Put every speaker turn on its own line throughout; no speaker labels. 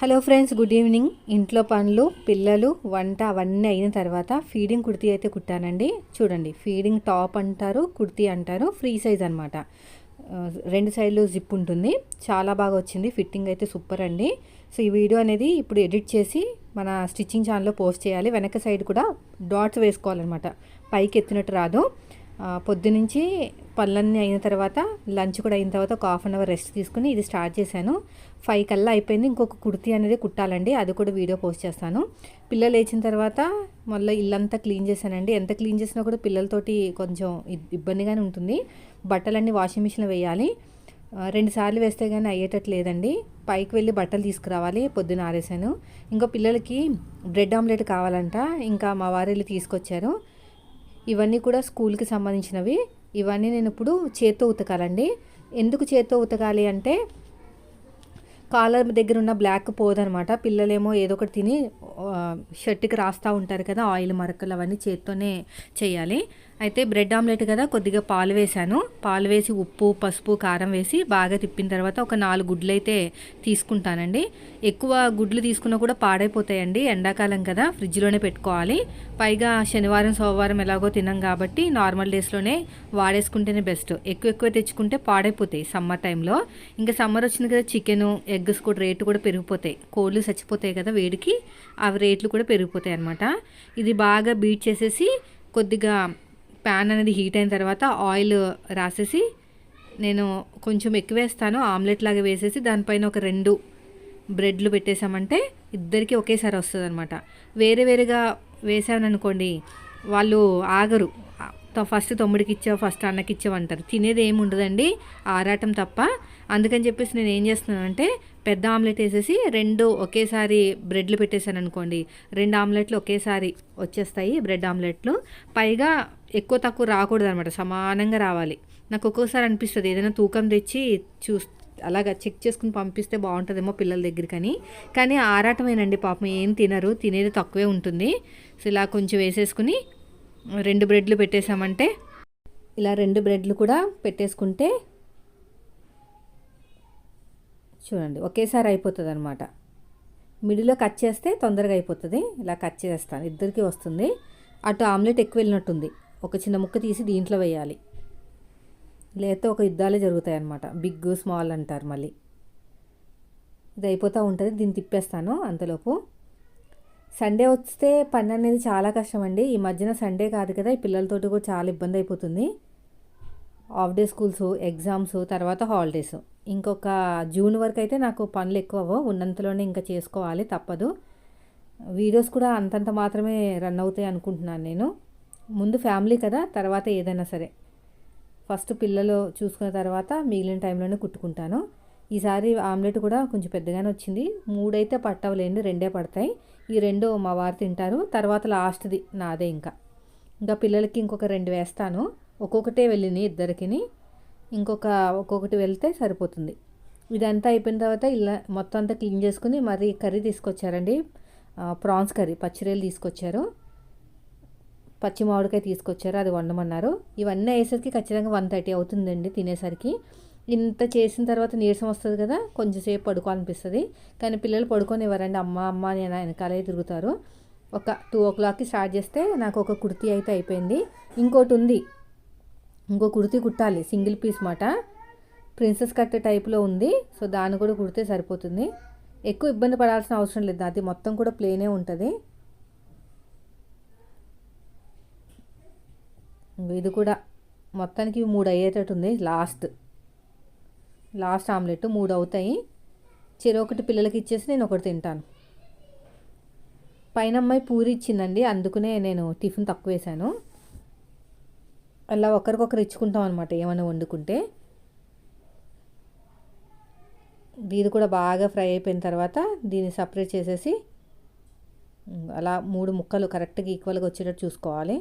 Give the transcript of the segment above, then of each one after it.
Hello friends good evening. ఇంట్లో పనులు పిల్లలు వంట అవన్నీ అయిన తర్వాత ఫీడింగ్ కుర్తీ అయితే కుట్టానండి. చూడండి ఫీడింగ్ టాప్ అంటారు కుర్తీ అంటారు ఫ్రీ సైజ్ అనమాట రెండు సైడ్లు జిప్ ఉంటుంది. చాలా బాగా వచ్చింది. ఫిట్టింగ్ అయితే సూపర్ అండి. సో ఈ వీడియో అనేది ఇప్పుడు ఎడిట్ చేసి మన స్టిచ్చింగ్ ఛానల్లో పోస్ట్ చేయాలి. వెనక సైడ్ కూడా డాట్స్ వేసుకోవాలన్నమాట. పైకి ఎత్తినట్టు రాదు. పొద్దునుంచి పనులన్నీ అయిన తర్వాత లంచ్ కూడా అయిన తర్వాత ఒక హాఫ్ అన్ అవర్ రెస్ట్ తీసుకుని ఇది స్టార్ట్ చేశాను. ఫైవ్ కల్లా అయిపోయింది. ఇంకొక కుర్తీ అనేది కుట్టాలండి. అది కూడా వీడియో పోస్ట్ చేస్తాను. పిల్లలు లేచిన తర్వాత మళ్ళీ ఇల్లంతా క్లీన్ చేశానండి. ఎంత క్లీన్ చేసినా కూడా పిల్లలతోటి కొంచెం ఇబ్బందిగానే ఉంటుంది. బట్టలన్నీ వాషింగ్ మిషన్లో వేయాలి. రెండుసార్లు వేస్తే కానీ అయ్యేటట్టు లేదండి. పైకి వెళ్ళి బట్టలు తీసుకురావాలి. పొద్దున ఆరేసాను. ఇంకో పిల్లలకి బ్రెడ్ ఆమ్లెట్ కావాలంట. ఇంకా మా వారు వెళ్ళి తీసుకొచ్చారు. ఇవన్నీ కూడా స్కూల్కి సంబంధించినవి. ఇవన్నీ నేను ఇప్పుడు చేత్తో ఉతకాలండి. ఎందుకు చేత్తో ఉతకాలి అంటే కాలర్ దగ్గర ఉన్న బ్లాక్ పోదనమాట. పిల్లలేమో ఏదో ఒకటి తిని షర్ట్కి రాస్తూ ఉంటారు కదా ఆయిల్ మరకలు అవన్నీ చేత్తోనే చేయాలి. అయితే బ్రెడ్ ఆమ్లెట్ కదా కొద్దిగా పాలు వేశాను. పాలు వేసి ఉప్పు పసుపు కారం వేసి బాగా తిప్పిన తర్వాత ఒక నాలుగు గుడ్లు అయితే తీసుకుంటానండి. ఎక్కువ గుడ్లు తీసుకున్నా కూడా పాడైపోతాయండి ఎండాకాలం కదా ఫ్రిడ్జ్లోనే పెట్టుకోవాలి. పైగా శనివారం సోమవారం ఎలాగో తినం కాబట్టి నార్మల్ డేస్లోనే వాడేసుకుంటేనే బెస్ట్. ఎక్కువ ఎక్కువ తెచ్చుకుంటే పాడైపోతాయి సమ్మర్ టైంలో. ఇంకా సమ్మర్ వచ్చింది కదా చికెను ఎగ్స్ కూడా రేటు కూడా పెరిగిపోతాయి. కోళ్ళు చచ్చిపోతాయి కదా వేడికి అవి రేట్లు కూడా పెరిగిపోతాయి అనమాట ఇది బాగా బీట్ చేసేసి కొద్దిగా ప్యాన్ అనేది హీట్ అయిన తర్వాత ఆయిల్ రాసేసి నేను కొంచెం ఎక్కువ వేస్తాను ఆమ్లెట్ లాగా వేసేసి దానిపైన ఒక రెండు బ్రెడ్లు పెట్టేసామంటే ఇద్దరికి ఒకేసారి వస్తుంది అనమాట వేరే వేరేగా వేసామనుకోండి వాళ్ళు ఆగరు. త- ఫస్ట్ తమ్ముడికి ఇచ్చావు ఫస్ట్ అన్నకి ఇచ్చావు అంటారు. తినేది ఏమి ఉండదండి ఆరాటం తప్ప. అందుకని చెప్పేసి నేను ఏం చేస్తున్నానంటే పెద్ద ఆమ్లెట్ వేసేసి రెండు ఒకేసారి బ్రెడ్లు పెట్టేశాను అనుకోండి రెండు ఆమ్లెట్లు ఒకేసారి వచ్చేస్తాయి బ్రెడ్ ఆమ్లెట్లు. పైగా ఎక్కువ తక్కువ రాకూడదు అనమాట సమానంగా రావాలి. నాకు ఒక్కోసారి అనిపిస్తుంది ఏదైనా తూకం తెచ్చి చూస్ అలాగా చెక్ చేసుకుని పంపిస్తే బాగుంటుందేమో పిల్లల దగ్గరికని. కానీ ఆరాటమేనండి పాపం ఏం తినరు తినేది తక్కువే ఉంటుంది. సో ఇలా కొంచెం వేసేసుకుని రెండు బ్రెడ్లు పెట్టేసామంటే ఇలా రెండు బ్రెడ్లు కూడా పెట్టేసుకుంటే చూడండి ఒకేసారి అయిపోతుంది అనమాట మిడిల్లో కట్ చేస్తే తొందరగా అయిపోతుంది. ఇలా కట్ చేస్తాను ఇద్దరికి వస్తుంది. అటు ఆమ్లెట్ ఎక్కువ వెళ్ళినట్టుంది. ఒక చిన్న ముక్క తీసి దీంట్లో వేయాలి. లేకపోతే ఒక యుద్ధాలే జరుగుతాయి అన్నమాట బిగ్ స్మాల్ అంటారు మళ్ళీ. ఇది అయిపోతూ ఉంటుంది. దీన్ని తిప్పేస్తాను అంతలోపు. సండే వస్తే పని అనేది చాలా కష్టం అండి ఈ మధ్యన సండే కాదు కదా. ఈ పిల్లలతోటి కూడా చాలా ఇబ్బంది అయిపోతుంది. హాఫ్ డే స్కూల్స్ ఎగ్జామ్స్ తర్వాత హాలిడేస్ ఇంకొక జూన్ వరకు అయితే నాకు పనులు ఎక్కువ ఉన్నంతలోనే ఇంకా చేసుకోవాలి తప్పదు. వీడియోస్ కూడా అంతంత మాత్రమే రన్ అవుతాయి అనుకుంటున్నాను నేను. ముందు ఫ్యామిలీ కదా తర్వాత ఏదైనా సరే. ఫస్ట్ పిల్లలు చూసుకున్న తర్వాత మిగిలిన టైంలోనే కుట్టుకుంటాను. ఈసారి ఆమ్లెట్ కూడా కొంచెం పెద్దగానే వచ్చింది. మూడైతే పట్టవలేండి రెండే పడతాయి. ఈ రెండు మా వారు తింటారు. తర్వాత లాస్ట్ది నాదే ఇంకా. ఇంకా పిల్లలకి ఇంకొక రెండు వేస్తాను. ఒక్కొక్కటే వెళ్ళినాయి ఇద్దరికిని. ఇంకొక ఒక్కొక్కటి వెళ్తే సరిపోతుంది. ఇదంతా అయిపోయిన తర్వాత ఇలా మొత్తం అంతా క్లీన్ చేసుకుని మరి కర్రీ తీసుకొచ్చారండి. ప్రాన్స్ కర్రీ పచ్చిరేలు తీసుకొచ్చారు. పచ్చి మామిడికాయ తీసుకొచ్చారు అది వండమన్నారు. ఇవన్నీ వేసేసరికి ఖచ్చితంగా వన్ థర్టీ అవుతుందండి తినేసరికి. ఇంత చేసిన తర్వాత నీరసం వస్తుంది కదా కొంచెంసేపు పడుకోవాలనిపిస్తుంది. కానీ పిల్లలు పడుకొని ఇవ్వరండి అమ్మ అమ్మ నేను వెనకాలే తిరుగుతారు. ఒక టూ ఓ క్లాక్కి స్టార్ట్ చేస్తే నాకు ఒక కుర్తీ అయితే అయిపోయింది. ఇంకోటి ఉంది. ఇంకో కుర్తీ కుట్టాలి సింగిల్ పీస్ మాట. ప్రిన్సెస్ కట్ టైప్లో ఉంది. సో దాన్ని కూడా కుడితే సరిపోతుంది. ఎక్కువ ఇబ్బంది పడాల్సిన అవసరం లేదు. అది మొత్తం కూడా ప్లేనే ఉంటుంది. ఇది కూడా మొత్తానికి మూడు అయ్యేటట్టు ఉంది లాస్ట్. లాస్ట్ ఆమ్లెట్ మూడు అవుతాయి. చెరొకటి పిల్లలకి ఇచ్చేసి నేను ఒకటి తింటాను. పైన అమ్మాయి పూరి ఇచ్చిందండి అందుకనే నేను టిఫిన్ తక్కువ వేశాను. అలా ఒకరికొకరు ఇచ్చుకుంటాం అనమాట ఏమైనా వండుకుంటే. ఇది కూడా బాగా ఫ్రై అయిపోయిన తర్వాత దీన్ని సపరేట్ చేసేసి అలా మూడు ముక్కలు కరెక్ట్గా ఈక్వల్గా వచ్చేటట్టు చూసుకోవాలి.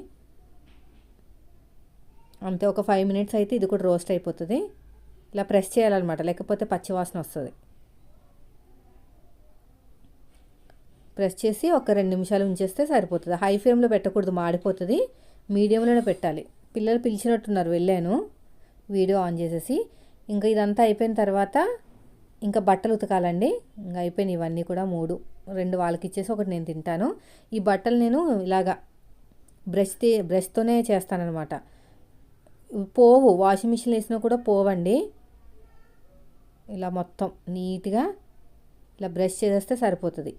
అంతే ఒక ఫైవ్ మినిట్స్ అయితే ఇది కూడా రోస్ట్ అయిపోతుంది. ఇలా ప్రెస్ చేయాలన్నమాట లేకపోతే పచ్చివాసన వస్తుంది. ప్రెస్ చేసి ఒక రెండు నిమిషాలు ఉంచేస్తే సరిపోతుంది. హై ఫ్లేమ్లో పెట్టకూడదు మాడిపోతుంది. మీడియంలోనే పెట్టాలి. పిల్లలు పిలిచినట్టున్నారు వెళ్ళాను. వీడియో ఆన్ చేసేసి. ఇంకా ఇదంతా అయిపోయిన తర్వాత ఇంకా బట్టలు ఉతకాలండి. ఇంకా అయిపోయినాయి ఇవన్నీ కూడా మూడు. రెండు వాళ్ళకి ఇచ్చేసి ఒకటి నేను తింటాను. ఈ బట్టలు నేను ఇలాగా బ్రష్ బ్రష్తోనే చేస్తానన్నమాట. పోవు. వాషింగ్ మిషన్ వేసినా కూడా పోవండి. ఇలా మొత్తం నీట్గా ఇలా బ్రష్ చేసేస్తే సరిపోతుంది.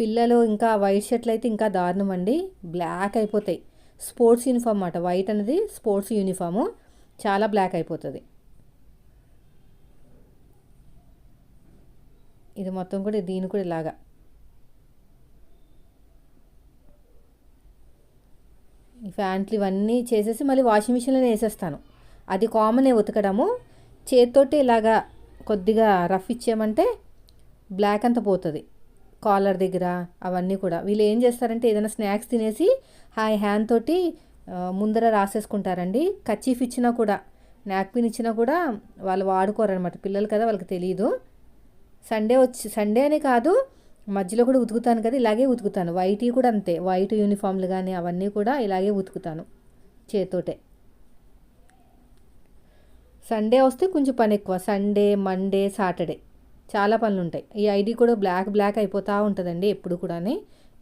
పిల్లలు ఇంకా వైట్ షర్ట్లు అయితే ఇంకా దారుణం అండి. బ్లాక్ అయిపోతాయి. స్పోర్ట్స్ యూనిఫామ్ అన్నమాట. వైట్ అనేది స్పోర్ట్స్ యూనిఫాము. చాలా బ్లాక్ అయిపోతుంది. ఇది మొత్తం కూడా దీని కూడా ఇలాగా. ఫ్యాంట్లు ఇవన్నీ చేసేసి మళ్ళీ వాషింగ్ మిషన్లోనే వేసేస్తాను. అది కామనే ఉతకడము. చేతితోటి ఇలాగా కొద్దిగా రఫ్ ఇచ్చామంటే బ్లాక్ అంతా పోతుంది. కాలర్ దగ్గర అవన్నీ కూడా. వీళ్ళు ఏం చేస్తారంటే ఏదైనా స్నాక్స్ తినేసి హాయ్ హ్యాండ్ తోటి ముందర రాసేసుకుంటారండి. కచ్చీఫ్ ఇచ్చినా కూడా నాప్కిన్ ఇచ్చినా కూడా వాళ్ళు వాడుకోరనమాట పిల్లలు కదా వాళ్ళకి తెలియదు సండే వచ్చి సండే అని కాదు మధ్యలో కూడా ఉతుకుతాను కదా ఇలాగే ఉతుకుతాను. వైట్ కూడా అంతే. వైట్ యూనిఫామ్లు కానీ అవన్నీ కూడా ఇలాగే ఉతుకుతాను చేతోటే సండే వస్తే కొంచెం పని ఎక్కువ. సండే మండే సాటర్డే చాలా పనులు ఉంటాయి ఈ ఐడి కూడా బ్లాక్ బ్లాక్ అయిపోతూ ఉంటుందండి ఎప్పుడు కూడా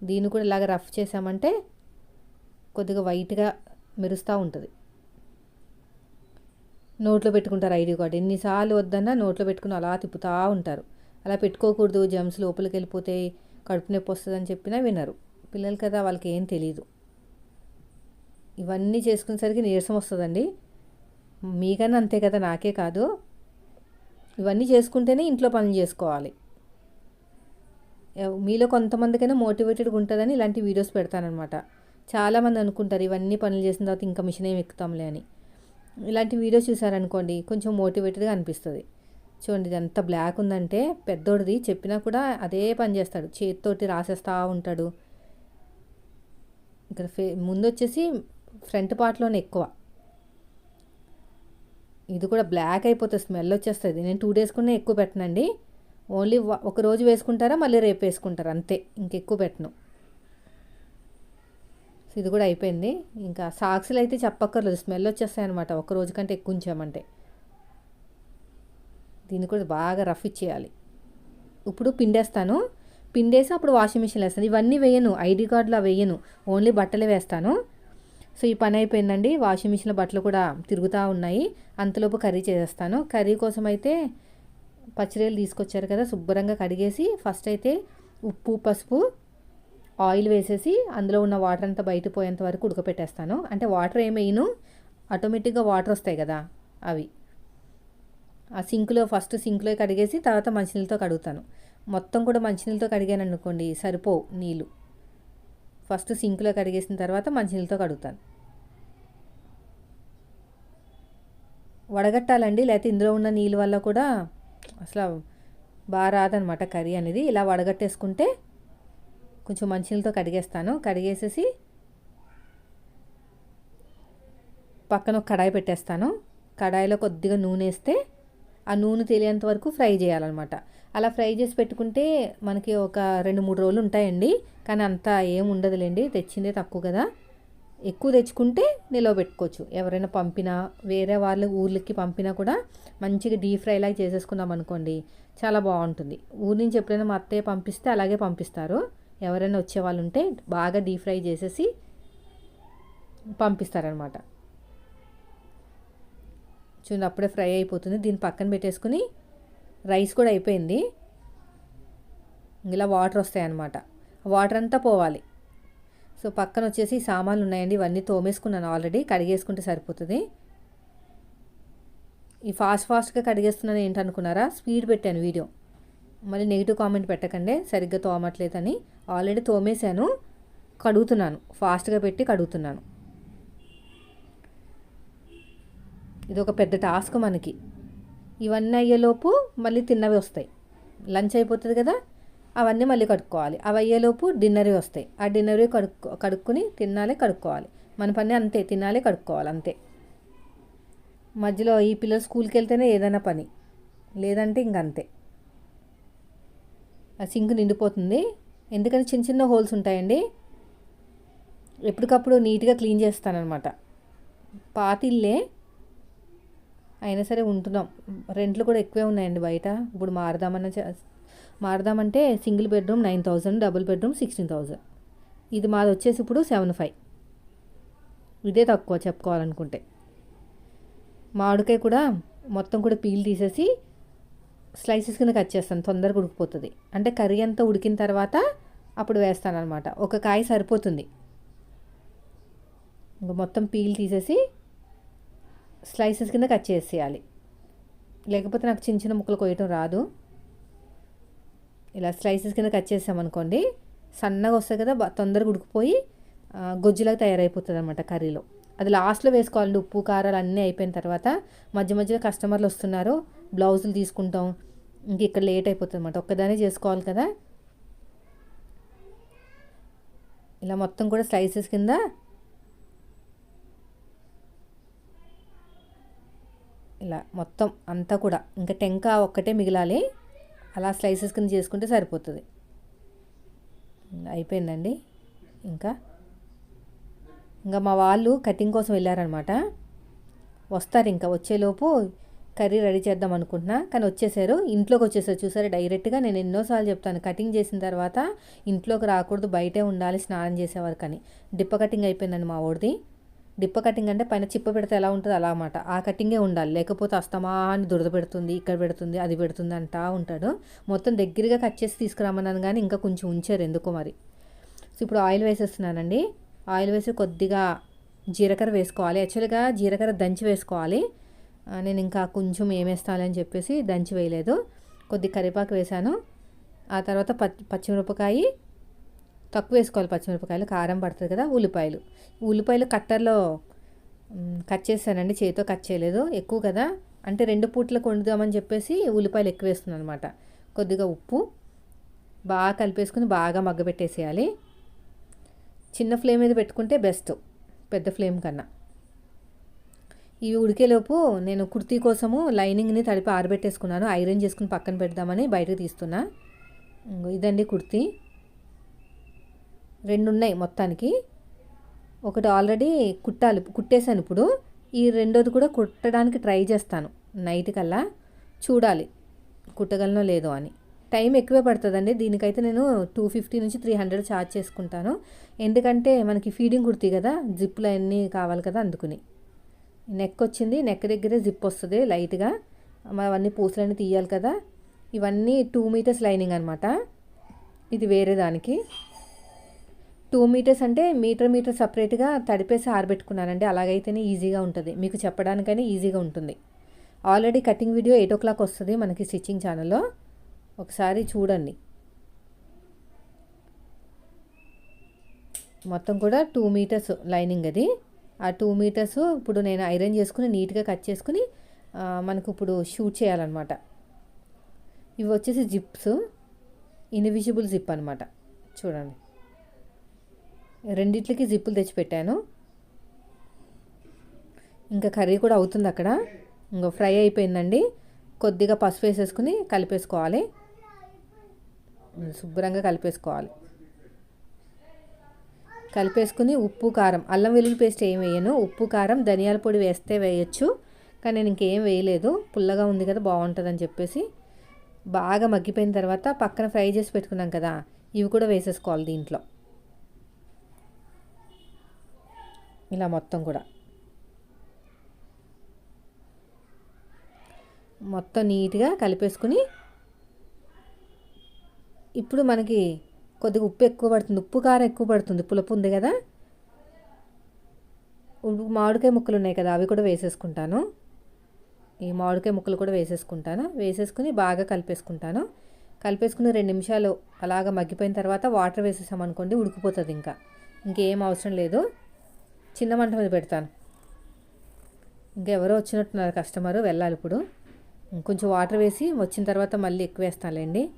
దీన్ని కూడా ఇలాగ రఫ్ చేసామంటే కొద్దిగా వైట్గా మెరుస్తూ ఉంటుంది. నోట్లో పెట్టుకుంటారు ఐడి కార్డు. ఎన్నిసార్లు వద్దన్నా నోట్లో పెట్టుకుని అలా తిప్పుతూ ఉంటారు. అలా పెట్టుకోకూడదు జమ్స్ లోపలికి వెళ్ళిపోతే కడుపు నొప్పి వస్తుందని చెప్పినా వినరు. పిల్లలు కదా వాళ్ళకి ఏం తెలియదు ఇవన్నీ చేసుకునేసరికి నీరసం వస్తుందండి. మీకన్నా అంతే కదా నాకే కాదు. ఇవన్నీ చేసుకుంటేనే ఇంట్లో పనులు చేసుకోవాలి. మీలో కొంతమందికైనా మోటివేటెడ్గా ఉంటుందని ఇలాంటి వీడియోస్ పెడతానమాట చాలామంది అనుకుంటారు ఇవన్నీ పనులు చేసిన తర్వాత ఇంకా మిషన్ ఏమి ఎక్కుతాంలే అని. ఇలాంటి వీడియోస్ చూసారనుకోండి కొంచెం మోటివేటెడ్గా అనిపిస్తుంది. చూడండి ఇది ఎంత బ్లాక్ ఉందంటే పెద్దోడిది చెప్పినా కూడా అదే పని చేస్తాడు. చేతితోటి రాసేస్తూ ఉంటాడు. ఇక్కడ ఫే ముందు వచ్చేసి ఫ్రంట్ పార్ట్లోనే ఎక్కువ. ఇది కూడా బ్లాక్ అయిపోతుంది స్మెల్ వచ్చేస్తుంది. నేను టూ డేస్ కూడా ఎక్కువ పెట్టనండి. ఓన్లీ ఒక రోజు వేసుకుంటారా మళ్ళీ రేపు వేసుకుంటారా అంతే. ఇంకెక్కువ పెట్టను. సో ఇది కూడా అయిపోయింది. ఇంకా సాక్స్లు అయితే చెప్పక్కర్లేదు స్మెల్ వచ్చేస్తాయి అనమాట ఒక రోజు కంటే ఎక్కువ ఉంచామంటే. దీన్ని కూడా బాగా రఫ్ ఇచ్చేయాలి. ఇప్పుడు పిండేస్తాను. పిండేసి అప్పుడు వాషింగ్ మిషన్లో వేస్తాను. ఇవన్నీ వేయను. ఐడి కార్డులో వేయను. ఓన్లీ బట్టలే వేస్తాను. సో ఈ పని అయిపోయిందండి. వాషింగ్ మిషన్లో బట్టలు కూడా తిరుగుతూ ఉన్నాయి. అంతలోపు కర్రీ చేసేస్తాను. కర్రీ కోసం అయితే పచ్చిరేలు తీసుకొచ్చారు కదా శుభ్రంగా కడిగేసి ఫస్ట్ అయితే ఉప్పు పసుపు ఆయిల్ వేసేసి అందులో ఉన్న వాటర్ అంతా బయట పోయేంత వరకు ఉడకపెట్టేస్తాను. అంటే వాటర్ ఏం వేయను. ఆటోమేటిక్గా వాటర్ వస్తాయి కదా అవి. ఆ సింక్లో ఫస్ట్ సింక్లో కడిగేసి తర్వాత మంచినీళ్ళతో కడుగుతాను. మొత్తం కూడా మంచినీళ్ళతో కడిగాను అనుకోండి సరిపోవు నీళ్ళు. ఫస్ట్ సింక్లో కడిగేసిన తర్వాత మంచినీళ్ళతో కడుగుతాను. వడగట్టాలండి లేకపోతే ఇందులో ఉన్న నీళ్ళ వల్ల కూడా అసలు బాగా రాదనమాట కర్రీ అనేది. ఇలా వడగట్టేసుకుంటే కొంచెం మంచినీళ్ళతో కడిగేస్తాను. కడిగేసేసి పక్కన ఒక కడాయి పెట్టేస్తాను. కడాయిలో కొద్దిగా నూనె వేస్తే ఆ నూనె తెలియంత వరకు ఫ్రై చేయాలన్నమాట. అలా ఫ్రై చేసి పెట్టుకుంటే మనకి ఒక రెండు మూడు రోజులు ఉంటాయండి. కానీ అంత ఏం ఉండదులేండి. తెచ్చిందే తక్కువ కదా. ఎక్కువ తెచ్చుకుంటే నిలవ పెట్టుకోవచ్చు. ఎవరైనా పంపినా వేరే వాళ్ళ ఊర్లకి పంపినా కూడా మంచిగా డీప్ ఫ్రై లాగా చేసేసుకున్నాం అనుకోండి. చాలా బాగుంటుంది. ఊరి నుంచి ఎప్పుడైనా మా అత్తయ్య పంపిస్తే అలాగే పంపిస్తారు. ఎవరైనా వచ్చే వాళ్ళు ఉంటే బాగా డీప్ ఫ్రై చేసేసి పంపిస్తారనమాట చూడండి అప్పుడే ఫ్రై అయిపోతుంది. దీన్ని పక్కన పెట్టేసుకుని రైస్ కూడా అయిపోయింది. ఇలా వాటర్ వస్తాయన్నమాట. వాటర్ అంతా పోవాలి. సో పక్కన వచ్చేసి సామాన్లు ఉన్నాయండి. ఇవన్నీ తోమేసుకున్నాను ఆల్రెడీ. కడిగేసుకుంటే సరిపోతుంది. ఈ ఫాస్ట్ ఫాస్ట్గా కడిగేస్తున్నాను ఏంటనుకున్నారా? స్పీడ్ పెట్టాను వీడియో. మళ్ళీ నెగిటివ్ కామెంట్ పెట్టకండి. సరిగ్గా తోమట్లేదని. ఆల్రెడీ తోమేశాను. కడుగుతున్నాను. ఫాస్ట్గా పెట్టి కడుగుతున్నాను. ఇది ఒక పెద్ద టాస్క్ మనకి. ఇవన్నీ అయ్యేలోపు మళ్ళీ తిన్నవి వస్తాయి. లంచ్ అయిపోతుంది కదా అవన్నీ మళ్ళీ కడుక్కోవాలి. అవి అయ్యేలోపు డిన్నరే వస్తాయి. ఆ డిన్నరే కడుక్కో కడుక్కుని తినాలి కడుక్కోవాలి. మన పని అంతే తినాలే కడుక్కోవాలి అంతే. మధ్యలో ఈ పిల్లలు స్కూల్కి వెళ్తేనే ఏదైనా పని. లేదంటే ఇంక అంతే. ఆ సింక్ నిండిపోతుంది. ఎందుకంటే చిన్న చిన్న హోల్స్ ఉంటాయండి. ఎప్పటికప్పుడు నీట్గా క్లీన్ చేస్తానన్నమాట. పాతిల్లే అయినా సరే ఉంటున్నాం. రెంట్లు కూడా ఎక్కువే ఉన్నాయండి బయట. ఇప్పుడు మారదామన్న చ- మారదామంటే single bedroom nine thousand double bedroom sixteen thousand. ఇది మాది వచ్చేసి ఇప్పుడు సెవెన్ ఫైవ్. ఇదే తక్కువ చెప్పుకోవాలనుకుంటే. మామిడికాయ కూడా మొత్తం కూడా పీల్ తీసేసి స్లైసెస్ కింద కట్ చేస్తాను తొందరగా ఉడికిపోతుంది. అంటే కర్రీ అంతా ఉడికిన తర్వాత అప్పుడు వేస్తాను అనమాట ఒక కాయ సరిపోతుంది. ఇంకా మొత్తం పీల్ తీసేసి స్లైసెస్ కింద కట్ చేసేయాలి. లేకపోతే నాకు చిన్న చిన్న ముక్కలు కొయ్యటం రాదు. ఇలా స్లైసెస్ కింద కట్ చేసామనుకోండి సన్నగా వస్తాయి కదా తొందరగా ఉడికిపోయి గొజ్జులాగా తయారైపోతుంది అనమాట కర్రీలో. అది లాస్ట్లో వేసుకోవాలండి ఉప్పు కారాలు అన్నీ అయిపోయిన తర్వాత మధ్య మధ్యలో కస్టమర్లు వస్తున్నారు బ్లౌజులు తీసుకుంటాం ఇంక ఇక్కడ లేట్ అయిపోతుంది అనమాట ఒక్కదానే చేసుకోవాలి కదా. ఇలా మొత్తం కూడా స్లైసెస్ కింద ఇలా మొత్తం అంతా కూడా. ఇంకా టెంక ఒక్కటే మిగిలాలి. అలా స్లైసెస్ కింద చేసుకుంటే సరిపోతుంది. అయిపోయిందండి. ఇంకా ఇంకా మా వాళ్ళు కటింగ్ కోసం వెళ్ళారనమాట వస్తారు ఇంకా వచ్చేలోపు కర్రీ రెడీ చేద్దాం అనుకుంటున్నా. కానీ వచ్చేసారు. ఇంట్లోకి వచ్చేసారు. చూసారు? డైరెక్ట్గా నేను ఎన్నోసార్లు చెప్తాను. కటింగ్ చేసిన తర్వాత ఇంట్లోకి రాకూడదు. బయటే ఉండాలి. స్నానం చేసేవారు కానీ. డిప్ప కటింగ్ అయిపోయిందండి మా ఓడిది డిప్ప కటింగ్ అంటే పైన చిప్ప పెడితే ఎలా ఉంటుంది అలా అన్నమాట. ఆ కటింగే ఉండాలి. లేకపోతే అస్తమా అని దురద పెడుతుంది ఇక్కడ పెడుతుంది అది పెడుతుంది అంటా ఉంటాడు. మొత్తం దగ్గరగా కట్ చేసి తీసుకురామన్నాను కానీ ఇంకా కొంచెం ఉంచారు ఎందుకో మరి. సో ఇప్పుడు ఆయిల్ వేసేస్తున్నానండి. ఆయిల్ వేసి కొద్దిగా జీలకర్ర వేసుకోవాలి. యాక్చువల్గా జీలకర్ర దంచి వేసుకోవాలి. నేను ఇంకా కొంచెం ఏమేస్తానని చెప్పేసి దంచి వేయలేదు. కొద్ది కరివేపాకు వేశాను. ఆ తర్వాత పచ్చి పచ్చిమిరపకాయి తక్కువ వేసుకోవాలి పచ్చిమిరపకాయలు కారం పడుతుంది కదా ఉల్లిపాయలు. ఉల్లిపాయలు కట్టర్లో కట్ చేశానండి చేతితో కట్ చేయలేదు. ఎక్కువ కదా అంటే రెండు పూట్లకు వండుదామని చెప్పేసి ఉల్లిపాయలు ఎక్కువ వేస్తున్నాను అనమాట కొద్దిగా ఉప్పు బాగా కలిపేసుకుని బాగా మగ్గబెట్టేసేయాలి చిన్న ఫ్లేమ్ మీద పెట్టుకుంటే బెస్ట్ పెద్ద ఫ్లేమ్ కన్నా. ఇవి ఉడికేలోపు నేను కుర్తీ కోసము లైనింగ్ని తడిపి ఆరబెట్టేసుకున్నాను. ఐరన్ చేసుకుని పక్కన పెడదామని బయటకు తీస్తున్నా. ఇదండి కుర్తీ. రెండు ఉన్నాయి మొత్తానికి. ఒకటి ఆల్రెడీ కుట్టాలి కుట్టేశాను ఇప్పుడు. ఈ రెండోది కూడా కుట్టడానికి ట్రై చేస్తాను నైట్ కల్లా. చూడాలి కుట్టగలనో లేదో అని. టైం ఎక్కువే పడుతుందండి. దీనికైతే నేను టూ ఫిఫ్టీ నుంచి త్రీ హండ్రెడ్ ఛార్జ్ చేసుకుంటాను. ఎందుకంటే మనకి ఫీడింగ్ కుర్తీ కదా జిప్పులు అన్నీ కావాలి కదా అందుకుని. నెక్ వచ్చింది నెక్ దగ్గరే జిప్ వస్తుంది లైట్గా. అవన్నీ పూసలన్నీ తీయాలి కదా. ఇవన్నీ టూ మీటర్స్ లైనింగ్ అనమాట ఇది వేరే దానికి. టూ మీటర్స్ అంటే మీటర్ మీటర్ సపరేట్గా తడిపేసి ఆరబెట్టుకున్నానండి అలాగైతేనే ఈజీగా ఉంటుంది. మీకు చెప్పడానికైనా ఈజీగా ఉంటుంది. Already cutting video eight o'clock వస్తుంది మనకి స్టిచ్చింగ్ ఛానల్లో ఒకసారి చూడండి. మొత్తం కూడా టూ మీటర్స్ లైనింగ్ అది. ఆ టూ మీటర్స్ ఇప్పుడు నేను ఐరన్ చేసుకుని నీట్గా కట్ చేసుకుని మనకు ఇప్పుడు షూట్ చేయాలన్నమాట. ఇవి వచ్చేసి జిప్స్ ఇన్విజిబుల్ జిప్ అనమాట చూడండి. రెండిట్లకి జిప్పులు తెచ్చిపెట్టాను. ఇంకా కర్రీ కూడా అవుతుంది అక్కడ. ఇంకా ఫ్రై అయిపోయిందండి. కొద్దిగా పసుపు వేసేసుకుని కలిపేసుకోవాలి. శుభ్రంగా కలిపేసుకోవాలి. కలిపేసుకుని ఉప్పు కారం. అల్లం వెల్లుల్లి పేస్ట్ ఏం వేయను. ఉప్పు కారం ధనియాల పొడి వేస్తే వేయచ్చు. కానీ నేను ఇంకేం వేయలేదు. పుల్లగా ఉంది కదా బాగుంటుందని చెప్పేసి. బాగా మగ్గిపోయిన తర్వాత పక్కన ఫ్రై చేసి పెట్టుకున్నాం కదా ఇవి కూడా వేసేసుకోవాలి దీంట్లో. ఇలా మొత్తం కూడా. మొత్తం నీట్గా కలిపేసుకుని ఇప్పుడు మనకి కొద్దిగా ఉప్పు ఎక్కువ పడుతుంది. ఉప్పు కారం ఎక్కువ పడుతుంది. పులుపు ఉంది కదా. ఉప్పు మామిడికాయ ముక్కలు ఉన్నాయి కదా. అవి కూడా వేసేసుకుంటాను. ఈ మామిడికాయ ముక్కలు కూడా వేసేసుకుంటాను. వేసేసుకుని బాగా కలిపేసుకుంటాను. కలిపేసుకుని రెండు నిమిషాలు అలాగ మగ్గిపోయిన తర్వాత వాటర్ వేసేసామనుకోండి ఉడికిపోతుంది ఇంకా. ఇంకేం అవసరం లేదు. చిన్న మంట మీద పెడతాను. ఇంకా ఎవరో వచ్చినట్టున్నారు కస్టమర్ వెళ్ళాలి ఇప్పుడు. కొంచెం వాటర్ వేసి వచ్చిన తర్వాత మళ్ళీ ఎక్కువ వేస్తానులేండి.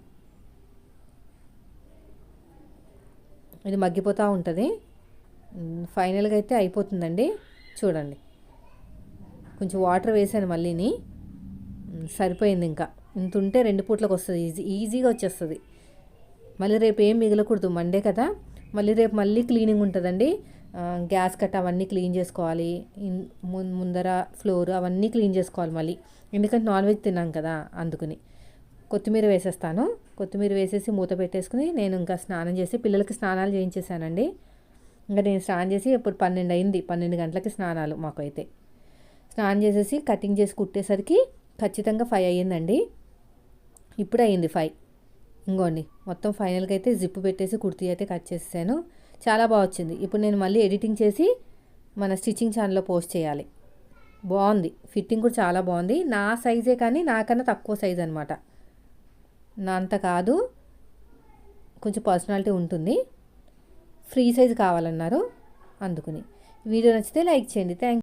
ఇది మగ్గిపోతూ ఉంటుంది. ఫైనల్గా అయితే అయిపోతుందండి. చూడండి. కొంచెం వాటర్ వేసాను మళ్ళీని. సరిపోయింది ఇంకా. ఇంత ఉంటే రెండు పూట్లకు వస్తుంది. ఈజీ ఈజీగా వచ్చేస్తుంది. మళ్ళీ రేపు ఏం మిగలకూడదు. మండే కదా. మళ్ళీ రేపు మళ్ళీ క్లీనింగ్ ఉంటుందండి. గ్యాస్ కట్ అవన్నీ క్లీన్ చేసుకోవాలి. ముందర ఫ్లోర్ అవన్నీ క్లీన్ చేసుకోవాలి మళ్ళీ. ఎందుకంటే నాన్ వెజ్ తిన్నాం కదా అందుకుని. కొత్తిమీర వేసేస్తాను. కొత్తిమీర వేసేసి మూత పెట్టేసుకుని నేను ఇంకా స్నానం చేసి పిల్లలకి స్నానాలు చేయించేసానండి ఇంకా నేను స్నానం చేసి ఇప్పుడు పన్నెండు అయింది. పన్నెండు గంటలకి స్నానాలు మాకైతే. స్నానం చేసేసి కటింగ్ చేసి కుట్టేసరికి ఖచ్చితంగా ఫైవ్ అయ్యిందండి. ఇప్పుడు అయ్యింది ఫైవ్. ఇంకోండి మొత్తం ఫైనల్గా అయితే జిప్ పెట్టేసి కుర్తీ అయితే కట్ చేసేసాను. చాలా బాగా వచ్చింది. ఇప్పుడు నేను మళ్ళీ ఎడిటింగ్ చేసి మన స్టిచ్చింగ్ ఛానల్లో పోస్ట్ చేయాలి. బాగుంది. ఫిట్టింగ్ కూడా చాలా బాగుంది. నా సైజే కానీ నాకన్నా తక్కువ సైజ్ అనమాట నా అంత కాదు. కొంచెం పర్సనాలిటీ ఉంటుంది. ఫ్రీ సైజ్ కావాలన్నారు అందుకుని. వీడియో నచ్చితే లైక్ చేయండి. థ్యాంక్